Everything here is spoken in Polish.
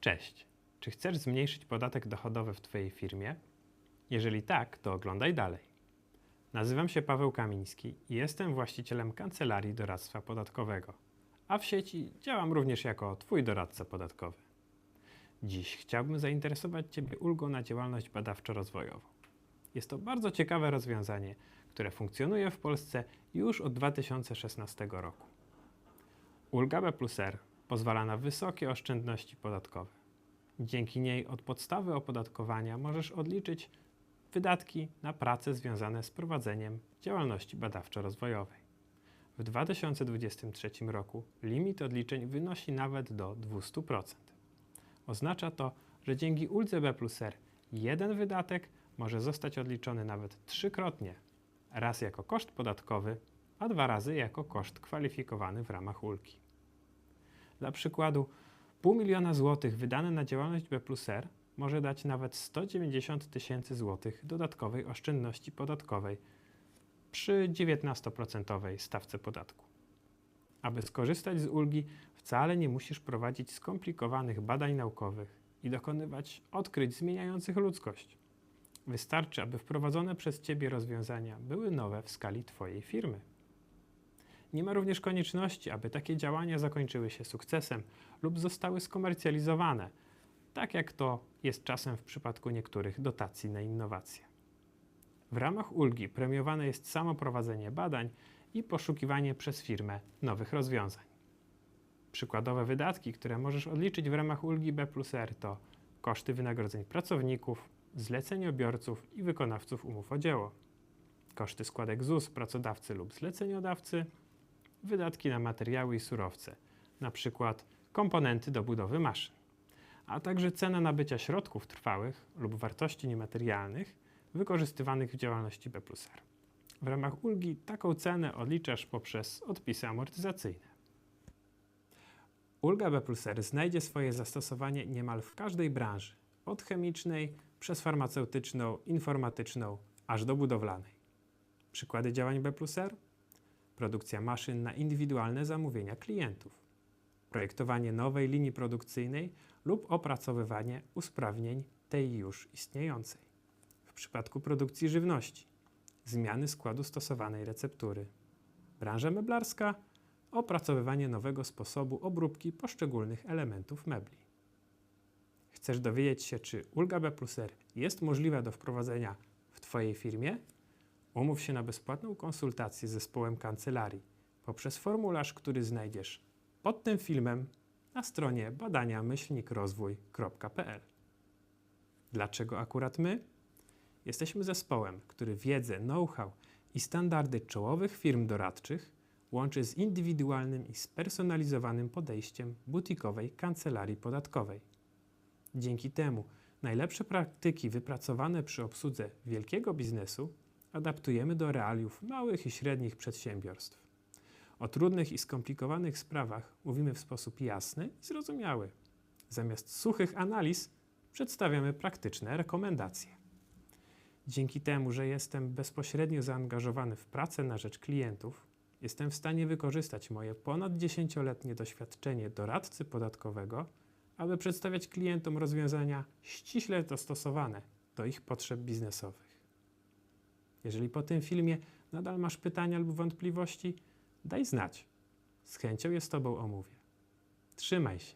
Cześć. Czy chcesz zmniejszyć podatek dochodowy w Twojej firmie? Jeżeli tak, to oglądaj dalej. Nazywam się Paweł Kamiński i jestem właścicielem kancelarii doradztwa podatkowego, a w sieci działam również jako Twój doradca podatkowy. Dziś chciałbym zainteresować Ciebie ulgą na działalność badawczo-rozwojową. Jest to bardzo ciekawe rozwiązanie, które funkcjonuje w Polsce już od 2016 roku. Ulga B plus R pozwala na wysokie oszczędności podatkowe. Dzięki niej od podstawy opodatkowania możesz odliczyć wydatki na prace związane z prowadzeniem działalności badawczo-rozwojowej. W 2023 roku limit odliczeń wynosi nawet do 200%. Oznacza to, że dzięki uldze B plus R jeden wydatek może zostać odliczony nawet trzykrotnie, raz jako koszt podatkowy, a dwa razy jako koszt kwalifikowany w ramach ulgi. Dla przykładu, pół miliona złotych wydane na działalność B plus R może dać nawet 190 tysięcy złotych dodatkowej oszczędności podatkowej przy 19% stawce podatku. Aby skorzystać z ulgi, wcale nie musisz prowadzić skomplikowanych badań naukowych i dokonywać odkryć zmieniających ludzkość. Wystarczy, aby wprowadzone przez Ciebie rozwiązania były nowe w skali Twojej firmy. Nie ma również konieczności, aby takie działania zakończyły się sukcesem lub zostały skomercjalizowane, tak jak to jest czasem w przypadku niektórych dotacji na innowacje. W ramach ulgi premiowane jest samo prowadzenie badań i poszukiwanie przez firmę nowych rozwiązań. Przykładowe wydatki, które możesz odliczyć w ramach ulgi B plus R to koszty wynagrodzeń pracowników, zleceniobiorców i wykonawców umów o dzieło, koszty składek ZUS pracodawcy lub zleceniodawcy, wydatki na materiały i surowce, np. komponenty do budowy maszyn, a także cena nabycia środków trwałych lub wartości niematerialnych wykorzystywanych w działalności B. W ramach ulgi taką cenę odliczasz poprzez odpisy amortyzacyjne. Ulga B znajdzie swoje zastosowanie niemal w każdej branży, od chemicznej przez farmaceutyczną, informatyczną, aż do budowlanej. Przykłady działań B R? Produkcja maszyn na indywidualne zamówienia klientów, projektowanie nowej linii produkcyjnej lub opracowywanie usprawnień tej już istniejącej. W przypadku produkcji żywności, zmiany składu stosowanej receptury. Branża meblarska opracowywanie nowego sposobu obróbki poszczególnych elementów mebli. Chcesz dowiedzieć się, czy ulga B plus R jest możliwa do wprowadzenia w Twojej firmie? Umów się na bezpłatną konsultację z zespołem kancelarii poprzez formularz, który znajdziesz pod tym filmem na stronie badania-rozwój.pl. Dlaczego akurat my? Jesteśmy zespołem, który wiedzę, know-how i standardy czołowych firm doradczych łączy z indywidualnym i spersonalizowanym podejściem butikowej kancelarii podatkowej. Dzięki temu najlepsze praktyki wypracowane przy obsłudze wielkiego biznesu adaptujemy do realiów małych i średnich przedsiębiorstw. O trudnych i skomplikowanych sprawach mówimy w sposób jasny i zrozumiały. Zamiast suchych analiz przedstawiamy praktyczne rekomendacje. Dzięki temu, że jestem bezpośrednio zaangażowany w pracę na rzecz klientów, jestem w stanie wykorzystać moje ponad 10-letnie doświadczenie doradcy podatkowego, aby przedstawiać klientom rozwiązania ściśle dostosowane do ich potrzeb biznesowych. Jeżeli po tym filmie nadal masz pytania lub wątpliwości, daj znać. Z chęcią je z Tobą omówię. Trzymaj się.